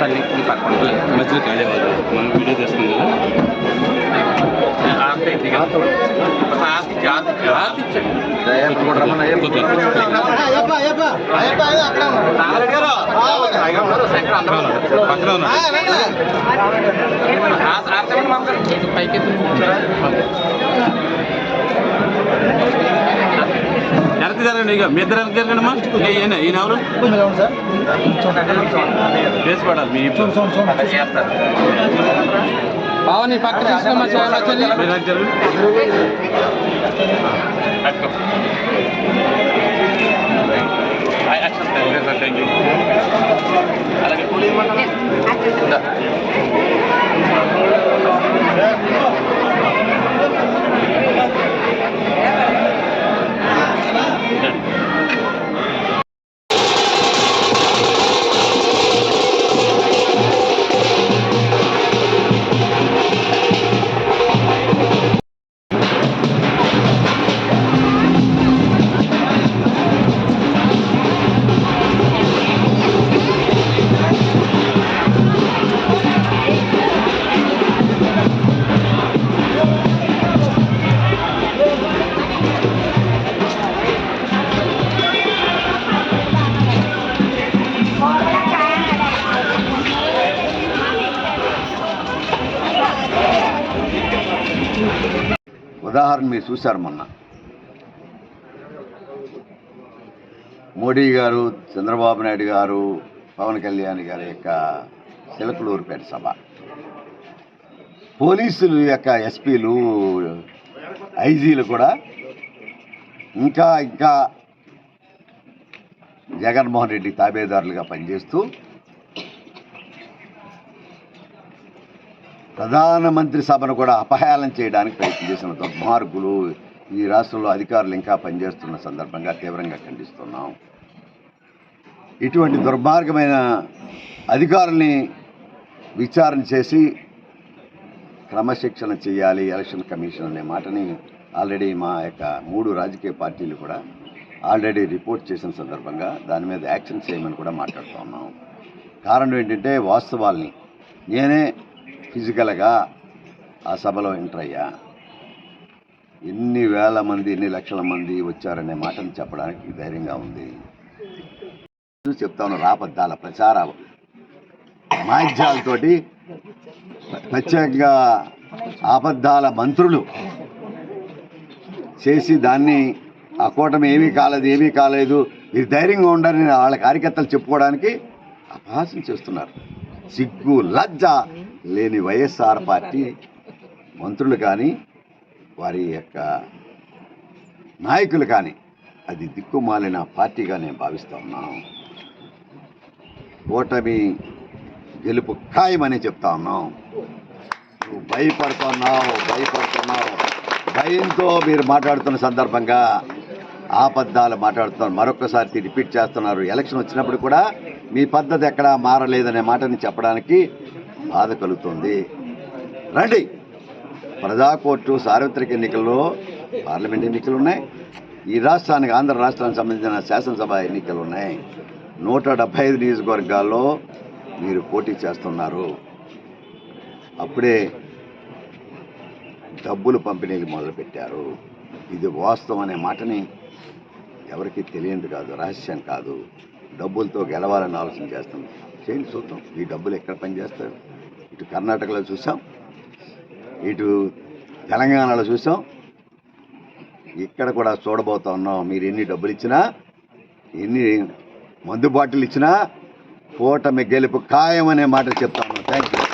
తల్లి ఈ పక్కన మధ్యలో ఖాళీ అవ్వదు మనం వీడియో తీస్తున్నాం కదా. కాదు. ఆర్తి ఆర్తి ఆర్తి ఇచ్చండి. నాగరెడ్డి గారు. పైగా ఉన్నారు, శంకర్ అందరూ ఉన్నారు. పక్కన ఉన్నా ఆ- ఆర్తి ఇవ్వండి మామ గారు. ఇది పైకి జరగండి ఇక. మీ ఇద్దరు వెనక్కి జరగండి అమ్మా ఇక ఈయన ఈయన ఎవరు? వేసి పడాలి మీ పక్క చెల్లి ఉదాహరణ మీరు చూశారు మొన్న. మోడీ గారు చంద్రబాబు నాయుడు గారు పవన్ కళ్యాణ్ గారి యొక్క చిలకలూరుపేట సభ. పోలీసులు యొక్క ఎస్పీలు ఐజీలు కూడా ఇంకా ఇంకా జగన్మోహన్ రెడ్డి తాబేదారులుగా పనిచేస్తూ ప్రధానమంత్రి సభను కూడా అపహేళన చేయడానికి ప్రయత్నం చేసిన దుర్మార్గులు ఈ రాష్ట్రంలో అధికారులు ఇంకా పనిచేస్తున్న సందర్భంగా తీవ్రంగా ఖండిస్తున్నాం. ఇటువంటి దుర్మార్గమైన అధికారుల్ని విచారణ చేసి క్రమశిక్షణ చేయాలి ఎలక్షన్ కమిషన్ అనే మాటని ఆల్రెడీ మా యొక్క మూడు రాజకీయ పార్టీలు కూడా ఆల్రెడీ రిపోర్ట్ చేసిన సందర్భంగా దాని మీద యాక్షన్ చేయమని కూడా మాట్లాడుతూ ఉన్నాం కారణం ఏంటంటే వాస్తవాల్ని నేనే ఫిజికల్గా ఆ సభలో ఎంటర్ అయ్యా. ఎన్ని వేల మంది ఎన్ని లక్షల మంది వచ్చారనే మాటను చెప్పడానికి ధైర్యంగా ఉంది. చెప్తాను రాబద్దాల ప్రచార మాధ్యాలతోటి ప్రత్యేకంగా అబద్ధాల మంత్రులు చేసి దాన్ని ఆ కూటమి ఏమీ కాలేదు ఏమీ కాలేదు. మీరు ధైర్యంగా ఉండాలని వాళ్ళ కార్యకర్తలు చెప్పుకోవడానికి అపహాసం చేస్తున్నారు. సిగ్గు లజ్జ లేని వైఎస్ఆర్ పార్టీ మంత్రులు కానీ వారి యొక్క నాయకులు కానీ అది దిక్కుమాలిన పార్టీగా నేను భావిస్తా ఉన్నాను. ఓటమి గెలుపు ఖాయమని చెప్తా ఉన్నాం. నువ్వు భయపడుతున్నావు భయపడుతున్నావు. భయంతో మీరు మాట్లాడుతున్న సందర్భంగా ఆపద్దాలు మాట్లాడుతున్నారు. మరొకసారి రిపీట్ చేస్తున్నారు. ఎలక్షన్ వచ్చినప్పుడు కూడా మీ పద్ధతి ఎక్కడా మారలేదనే మాటని చెప్పడానికి బాధ కలుగుతుంది. రండి. ప్రజా కోర్టు సార్వత్రిక ఎన్నికల్లో పార్లమెంట్ ఎన్నికలు ఉన్నాయి ఈ రాష్ట్రానికి ఆంధ్ర రాష్ట్రానికి సంబంధించిన శాసనసభ ఎన్నికలు ఉన్నాయి నూట డెబ్బై ఐదు నియోజకవర్గాల్లో మీరు పోటీ చేస్తున్నారు. అప్పుడే డబ్బులు పంపిణీలు మొదలుపెట్టారు. ఇది వాస్తవం అనే మాటని ఎవరికి తెలియదు కాదు రహస్యం కాదు. డబ్బులతో గెలవాలని ఆలోచన చేస్తాం చేయండి చూద్దాం. ఈ డబ్బులు ఎక్కడ పనిచేస్తారు ఇటు కర్ణాటకలో చూసాం ఇటు తెలంగాణలో చూసాం. ఇక్కడ కూడా చూడబోతా ఉన్నాం మీరు ఎన్ని డబ్బులు ఇచ్చినా ఎన్ని మందు బాటిల్ ఇచ్చినా కూటమి గెలుపు ఖాయం అనే మాట చెప్తాను థ్యాంక్ యూ